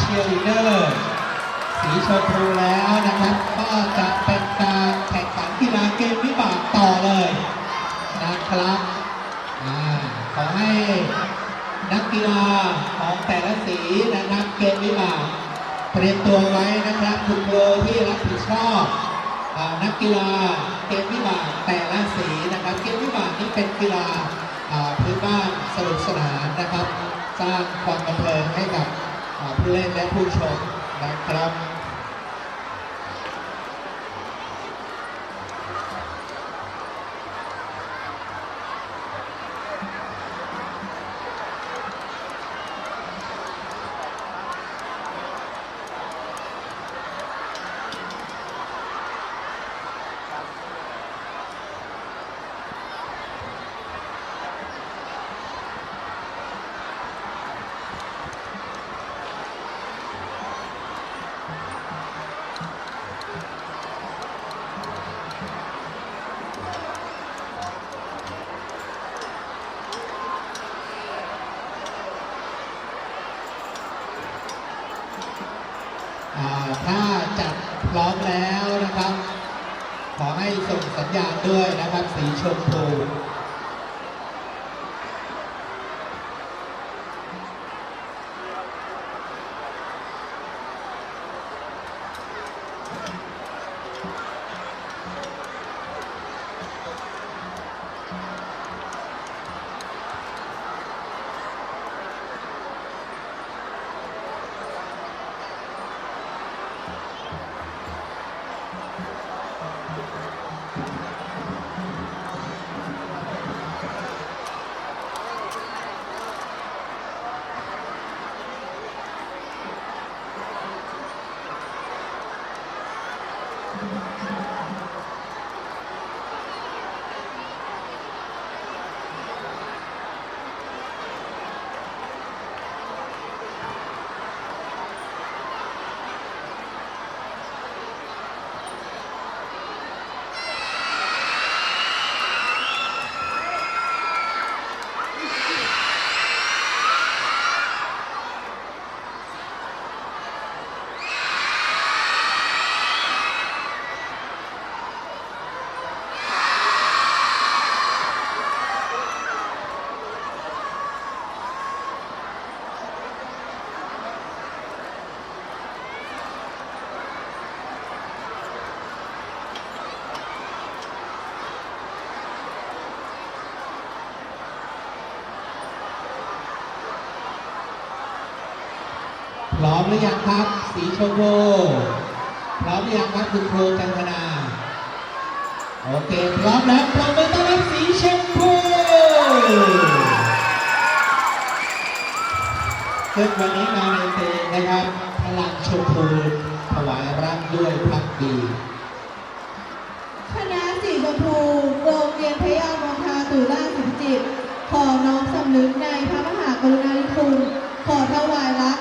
เชียร์ลีดเดอร์สีชมพูแล้วนะครับ ก็จะเป็นการแข่งขันกีฬาเกมวิบากต่อเลยนะครับขอให้นักกีฬาของแต่ละสีนะครับเกมวิบากเตรียมตัวไว้นะครับคุณครูที่รับผิดชอบนักกีฬาเกมวิบากแต่ละสีนะครับเกมวิบากนี้เป็นกีฬาพื้นบ้านสนุกสนานนะครับ สร้างความบันเทิงให้กับ ผู้เล่นและผู้ชมนะครับ มแล้วนะครับ ขอให้ส่งสัญญาณด้วยนะครับ สีชมพู ร้อมหรือยังครับ สีชมพูพร้อมหรือยังครับคุณครูจันทนาโอเคพร้อมแล้วปรบมือต้อนรับสีชมพูซึ่งวันนี้มาในเพลงนะครับพลังชมพูถวายรักด้วยพักดีคณะสีชมพูโรงเรียนพระยามงคาตุลาสิบจิตขอน้อมสำนึกในพระมหากรุณาธิคุณขอถวายรัก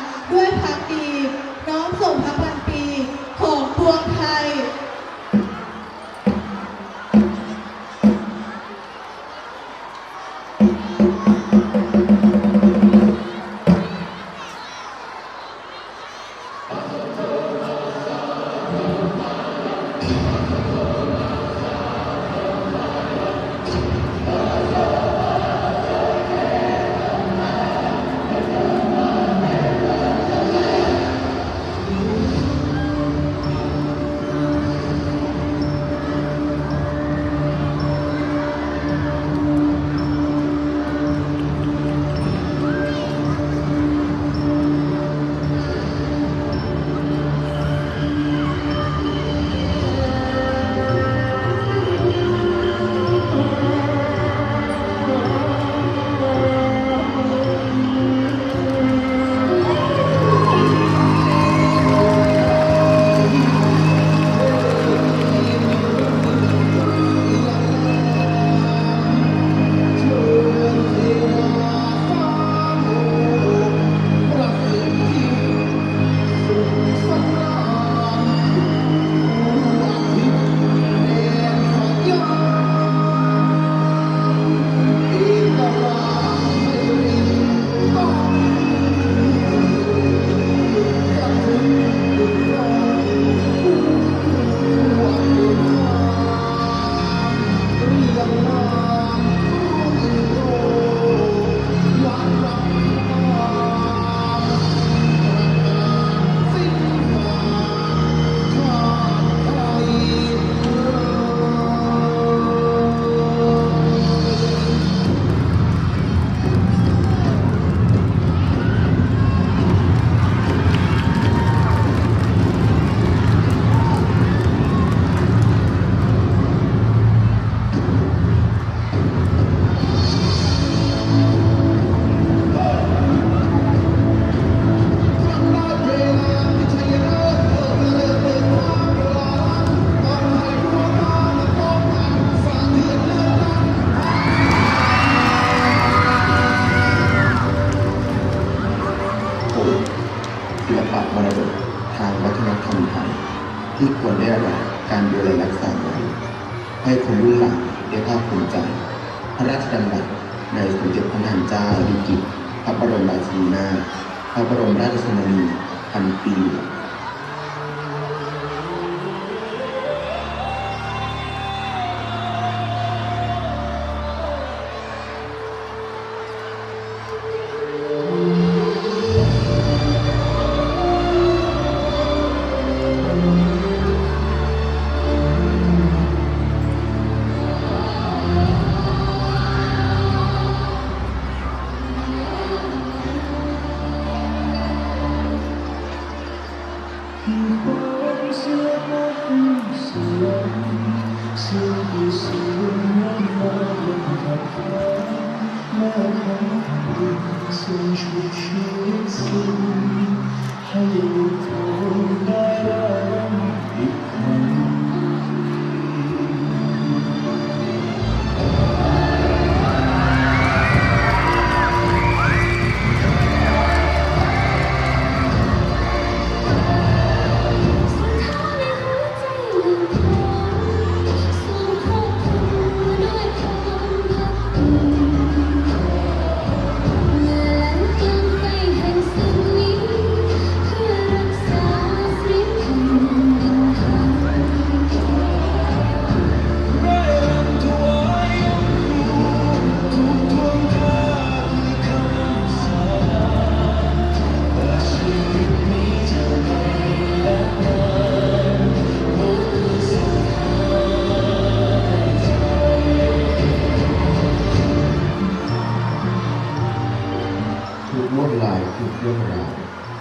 หลังได้ภาคภูมิใจ พระราชดำรัสในสมเด็จพระนางเจ้าลิกิตพระบรมราชินีนาถพระบรมราชชนนีพันปี ห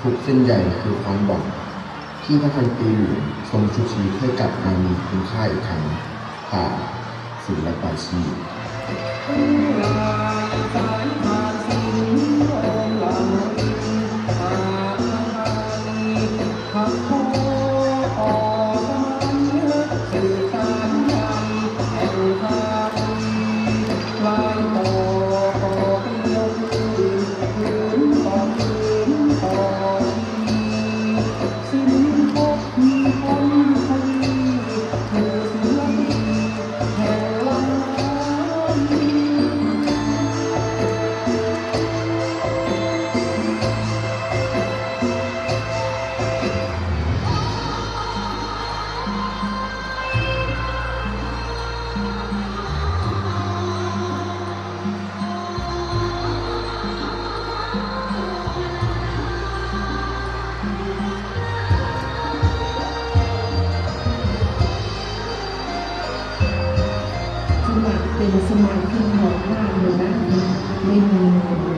ทุกเส้นใยคือความหวังที่พระพันปีหลวงทรงชุบชีวิตให้กลับมามีคุณค่าอีกครั้งผ่านศิลปะชีพ ไ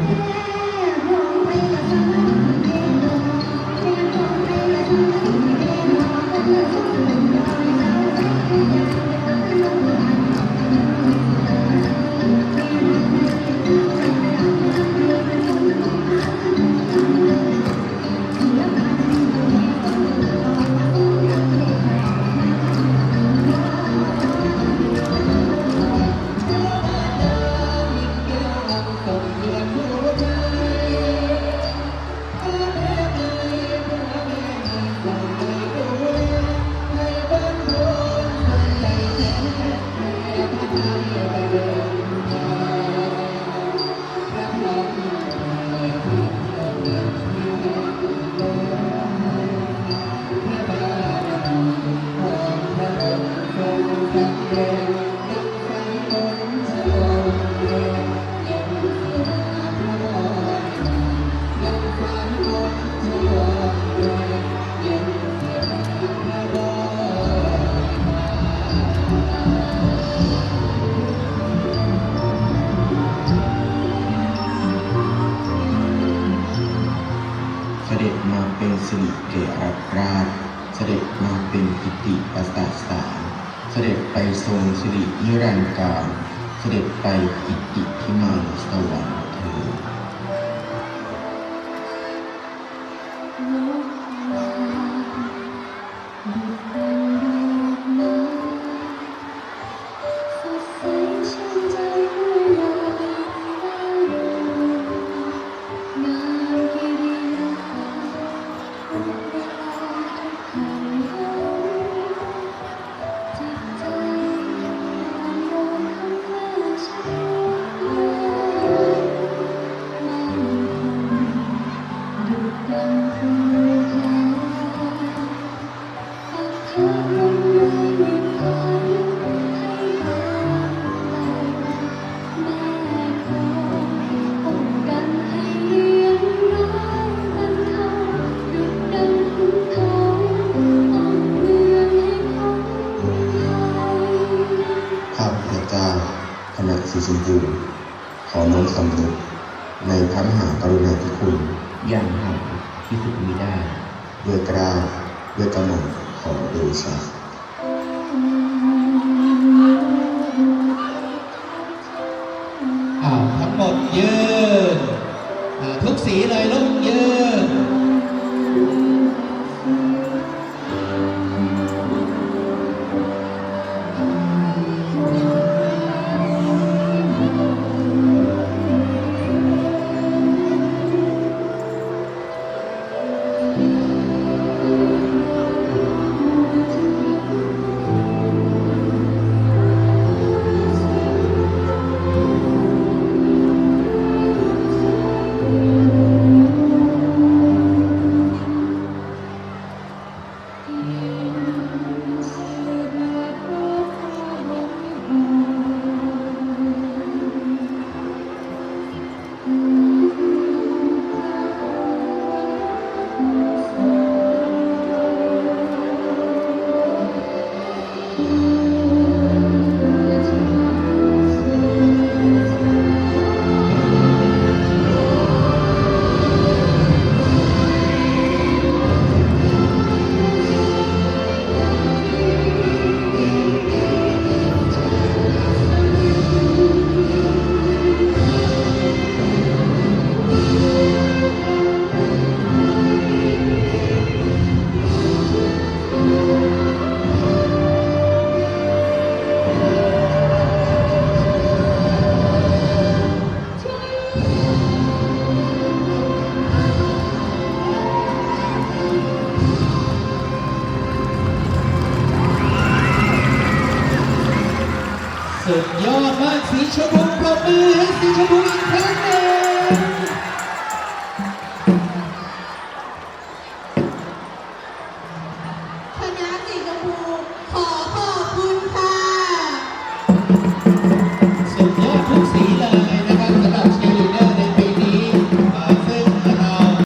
ด็จมาเป็นสิริเก่รัฐราช เสด็จมาเป็นกิติปัสสาสารเสด็จไปทรงสิรินิรันดร์การ เสด็จไปกิตติพิมานสวรรค์ đời sau à, thánh một dương à, ờ, thuốc sĩ lời lúc สุดยอดมากสีชมพูปรบมือให้สีชมพู